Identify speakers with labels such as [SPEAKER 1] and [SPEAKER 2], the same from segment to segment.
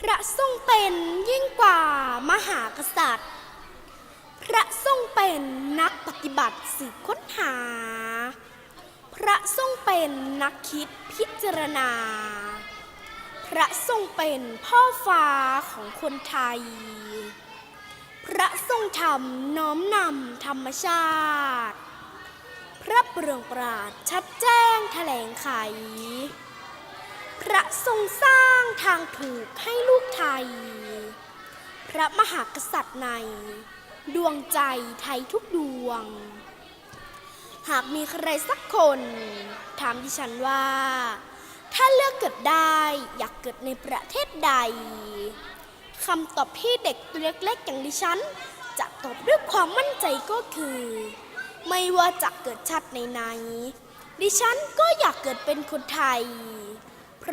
[SPEAKER 1] พระทรงเป็นยิ่งกว่ามหากษัตริย์ พระทรงเป็นนักปฏิบัติสืบค้นหา พระทรงเป็นนักคิดพิจารณา พระทรงเป็นพ่อฟ้าของคนไทย พระทรงธรรมน้อมนำธรรมชาติ พระเปลืองปราดชัดแจ้งแถลงไข พระทรงสร้างทางถูกให้ลูกไทย พระมหากษัตริย์ใน ดวงใจไทยทุกดวง หากมีใครสักคน ถามดิฉันว่า ถ้าเลือกเกิดได้อยากเกิดในประเทศใดคำตอบที่เด็กตัวเล็กๆอย่างดิฉัน จะตอบด้วยความมั่นใจก็คือ ไม่ว่าจะเกิดชาติไหนๆดิฉันก็อยากเกิดเป็นคนไทย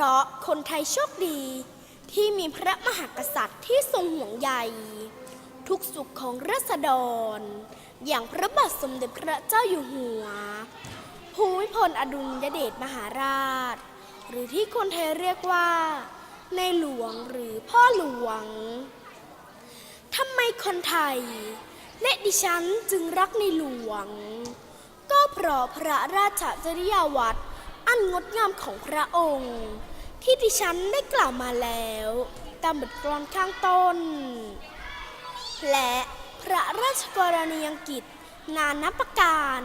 [SPEAKER 1] ราะคนไทยโชคดี ที่มีพระมหากษัตริย์ที่ทรงห่วงใยทุกสุขของราษฎร อย่างพระบาทสมเด็จพระเจ้าอยู่หัว ภูมิพลอดุลยเดชมหาราช หรือที่คนไทยเรียกว่า ในหลวงหรือพ่อหลวงทำไมคนไทย และดิฉันจึงรักในหลวง ก็เพราะพระราชจริยวัตร อันงดงามของพระองค์ ที่ดิฉันได้กล่าวมาแล้ว ตามบทกลอนข้างต้น และพระราชกรณียกิจนานับประการ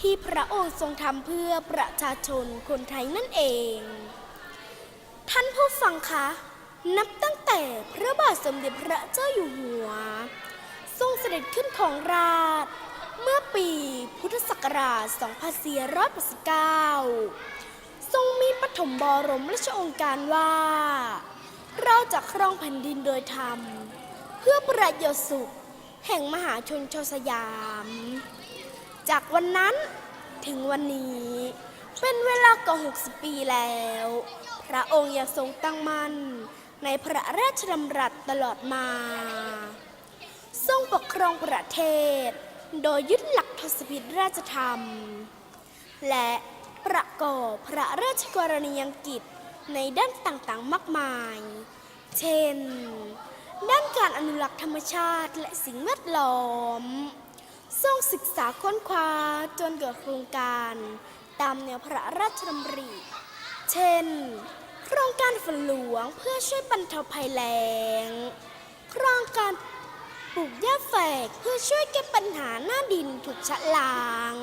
[SPEAKER 1] ที่พระองค์ทรงทำเพื่อประชาชนคนไทยนั่นเอง ท่านผู้ฟังคะ นับตั้งแต่พระบาทสมเด็จพระเจ้าอยู่หัว ทรงเสด็จขึ้นของราชเมื่อปีพุทธศักราช 2489ทรงมีป ฐมบรมราชองค์การว่า เราจะครองแผ่นดินโดยธรรม เพื่อประโยชน์สุข แห่งมหาชนชาวสยาม จากวันนั้นถึงวันนี้เป็นเวลากว่า 60 ปีแล้ว พระองค์ยังทรงตั้งมั่น ในพระราชดำรัสตลอดมา ทรงปกครองประเทศ โดยยึดหลักทศพิธราชธรรม และ ประกอบพระราชกรณียกิจในด้านต่างๆมากมาย เช่น ด้านการอนุรักษ์ธรรมชาติและสิ่งแวดล้อม ทรงศึกษาค้นคว้าจนเกิดโครงการตามแนวพระราชดำริ เช่น โครงการฝนหลวงเพื่อช่วยบรรเทาภัยแล้ง โครงการปลูกหญ้าแฝกเพื่อช่วยแก้ปัญหาหน้าดินถูกชะล้าง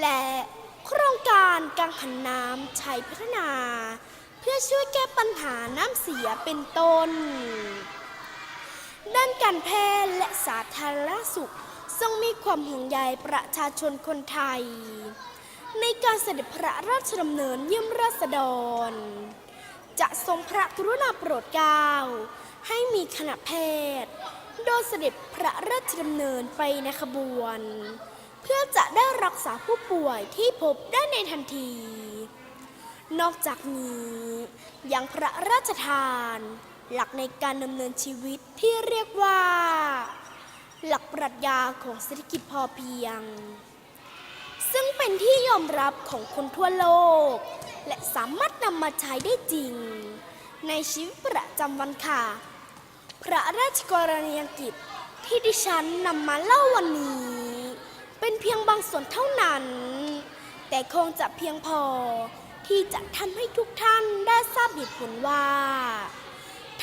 [SPEAKER 1] และ โครงการกังหันน้ำชัยพัฒนา เพื่อช่วยแก้ปัญหาน้ำเสียเป็นต้น ด้านการแพทย์และสาธารณสุขทรงมีความห่วงใยประชาชนคนไทย ในการเสด็จพระราชดำเนินเยี่ยมราษฎร จะทรงพระกรุณาโปรดเกล้าให้มีคณะแพทย์ โดยเสด็จพระราชดำเนินไปในขบวน เพื่อจะได้รักษาผู้ป่วยที่พบได้ในทันที นอกจากนี้ยังพระราชทาน หลักในการดำเนินชีวิตที่เรียกว่า หลักปรัชญาของเศรษฐกิจพอเพียง ซึ่งเป็นที่ยอมรับของคนทั่วโลก และสามารถนำมาใช้ได้จริง ในชีวิตประจำวันค่ะ พระราชกรณียกิจที่ดิฉันนำมาเล่าวันนี้ เป็นเพียงบางส่วนเท่านั้น แต่คงจะเพียงพอที่จะทำให้ทุกท่านได้ทราบเหตุผลว่า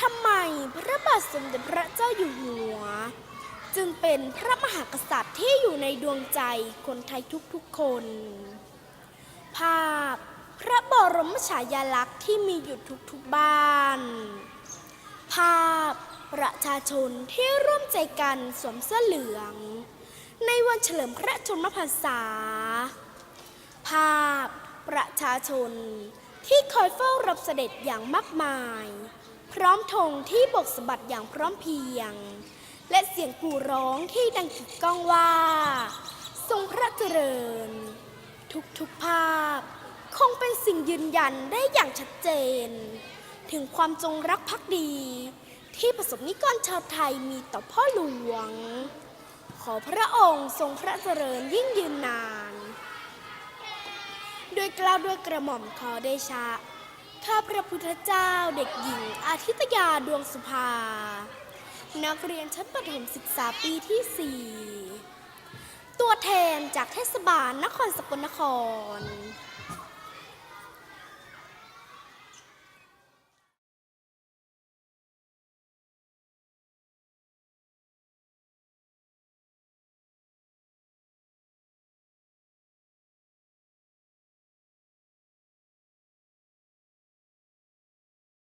[SPEAKER 1] ทำไมพระบาทสมเด็จพระเจ้าอยู่หัว จึงเป็นพระมหากษัตริย์ที่อยู่ในดวงใจคนไทยทุกๆคน ภาพพระบรมฉายาลักษณ์ที่มีอยู่ทุกๆบ้าน ภาพประชาชนที่ร่วมใจกันสวมเสื้อเหลือง ในวันเฉลิมพระชนมพรรษา ภาพประชาชนที่คอยเฝ้ารับเสด็จอย่างมากมาย พร้อมธงที่บกสะบัดอย่างพร้อมเพียง และเสียงกูร้องที่ดังกึกก้องว่า ทรงพระเจริญ ทุกๆภาพ คงเป็นสิ่งยืนยันได้อย่างชัดเจน ถึงความจงรักภักดี ที่ประสบนิกรชาวไทยมีต่อพ่อหลวง ขอพระองค์ทรงพระเจริญยิ่งยืนนาน ด้วยกล้าวด้วยกระหม่อมขอเดชะ ข้าพระพุทธเจ้าเด็กหญิงอาทิตยาดวงสุภา นักเรียนชั้นประถมศึกษาปีที่ 4 ตัวแทนจากเทศบาลนครสกลนคร